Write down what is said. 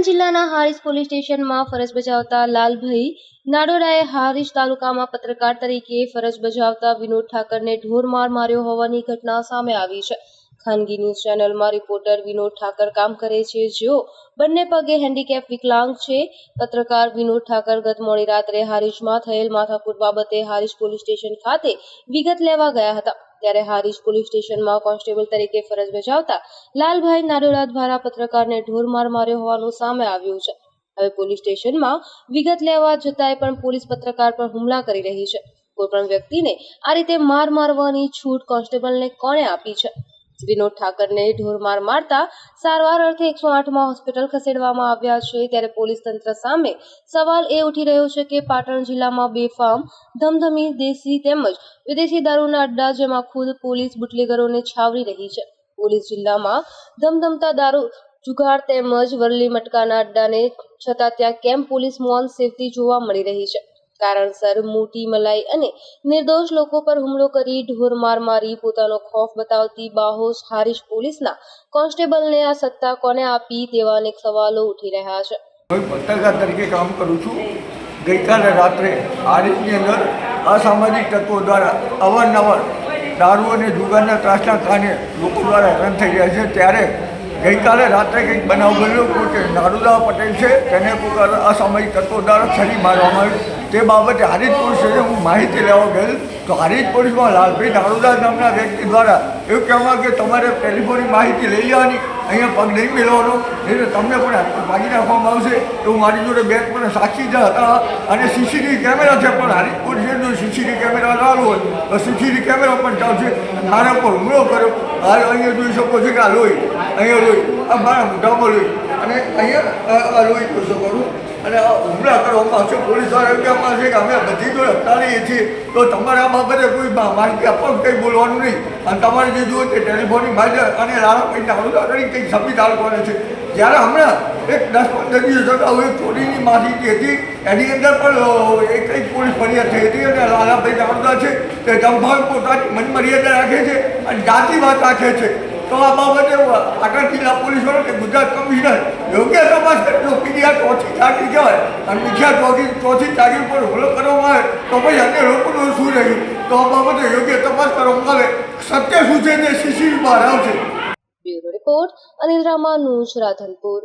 પાટણ જિલ્લાના હારીજ પોલીસ સ્ટેશનમાં ફરજ બજાવતા લાલભાઈ નાડોડાએ હારીજ તાલુકામાં પત્રકાર તરીકે ફરજ બજાવતા વિનોદ ઠાકરને ઢોર માર માર્યો હોવાની ઘટના સામે આવી છે. ખાનગી ન્યૂઝ ચેનલમાં રિપોર્ટર વિનોદ ઠાકર કામ કરે છે. જેઓ બંને પગે હેન્ડીકેપ વિકલાંગ છે, પત્રકાર વિનોદ ઠાકર ગત મોડી રાત્રે હારીજમાં થયેલ માથાકૂટ બાબતે હારીજ પોલીસ સ્ટેશન ખાતે વિગત લેવા ગયા હતા. ત્યારે હારીજ પોલીસ સ્ટેશનમાં કોન્સ્ટેબલ તરીકે ફરજ બજાવતા લાલભાઈ નાડોડા દ્વારા પત્રકારને ઢોર માર માર્યો હોવાનું સામે આવ્યું છે. હવે પોલીસ સ્ટેશનમાં વિગત લેવા જતાંય પણ પોલીસ પત્રકાર પર હુમલા કરી રહી છે. કોઈપણ વ્યક્તિને આ રીતે માર મારવાની છૂટ કોન્સ્ટેબલને કોણે આપી છે? વિનોદ ઠાકરને ઢોરમાર મારતા સારવાર અર્થે એકસો આઠમાં હોસ્પિટલ ખસેડવામાં આવ્યા છે. ત્યારે પોલીસ તંત્ર સામે સવાલ એ ઉઠી રહ્યો છે કે પાટણ જિલ્લામાં બેફામ, ધમધમી દેશી તેમજ વિદેશી દારૂના અડ્ડા જેમાં ખુદ પોલીસ બુટલેગરોને છાવરી રહી છે. પોલીસ જિલ્લામાં ધમધમતા દારૂ જુગાર તેમજ વરલી મટકાના અડ્ડાને છતાં ત્યાં કેમ પોલીસ મૌન સેવતી જોવા મળી રહી છે? કારણસર મોટી મલાઈ અને નિર્દોષ લોકો પર હુમલો કરી ઢોર માર પોતાનો ખોફ બતાવતી બાહોશ હારીશ પોલીસના કોન્સ્ટેબલને આ સત્તા કોને આપી તેવા અનેક સવાલો ઉઠી રહ્યા છે. પત્રકાર તરીકે કામ કરું છું. ગઈકાલે રાત્રે આરીફની અંદર અસામાજિક તત્વો દ્વારા અવારનવાર દારૂ અને જુગારના ત્રાસના કારણે લોકો દ્વારા હેરાન થઈ રહ્યા છે. ત્યારે ગઈકાલે રાત્રે કંઈક બનાવ બન્યો કે નારુદા પટેલ છે, તેને કોઈ અસામાજિક તત્વો દ્વારા છરી મારવામાં આવ્યું. તે બાબતે હારીજ પોલીસ હું માહિતી લેવા ગયેલ. તો હારીજ પોલીસમાં લાલભાઈ નારુદા નામના વ્યક્તિ દ્વારા એવું કહેવામાં કે તમારે ટેલિફોનની માહિતી લઈ લેવાની, અહીંયા પગ નહીં મેળવવાનો. એટલે તમને પણ ભાગી નાખવામાં આવશે. એવું મારી જોડે બે પણ સાક્ષી જ હતા. અને સીસીટીવી કેમેરા છે, પણ હારી જો સીસીટીવી કેમેરા લાવવો હોય. તો સીસીટીવી કેમેરા પણ ચાલશે મારા પર હુમલો કર્યો. હાલ અહીંયા જોઈ શકો છો કે આ લોહી. અહીંયા લોહી. આ મારા મોઢામાં લોહી. અને અહીંયા આ લોહી જોઈ શકો છો. અને હમણાં હુમલા કરવામાં આવશે પોલીસ દ્વારા એવું કહેવામાં કે અમે બધી તો હટાવીએ છીએ તો તમારે બાબતે કોઈ માહિતી આપવા કંઈ બોલવાનું નહીં. અને તમારે જે જુઓ તે ટેલિફોનની માહિતી અને લાલાભાઈ નાવડા કરી કંઈક સંવિધાન કરે છે. જ્યારે હમણાં એક દસ પંદર દિવસ અગાઉ એક ચોરીની માહિતી હતી. એની અંદર પણ એક કંઈક પોલીસ ફરિયાદ થઈ હતી અને લાલાભાઈ નાવડા છે. તે જમભાવ પોતાની મનમર્યાદા રાખે છે અને જાતિવાદ રાખે છે. તો આ બાબતે પાટણ જિલ્લા પોલીસ વડા કે ગુજરાત કમિશનર કરે ચોથી તારીખ કહેવાય અને બીજા ચોથી ચોથી તારીખ પર હુમલો કરવામાં આવે, તો પછી અન્ય લોકોનું શું રહ્યું? તો આ બાબતે યોગ્ય તપાસ કરવામાં આવે. સત્ય શું છે તે સીસીટીવી બહાર આવશે. Bureau report Anil Ramanuj Radhanpur.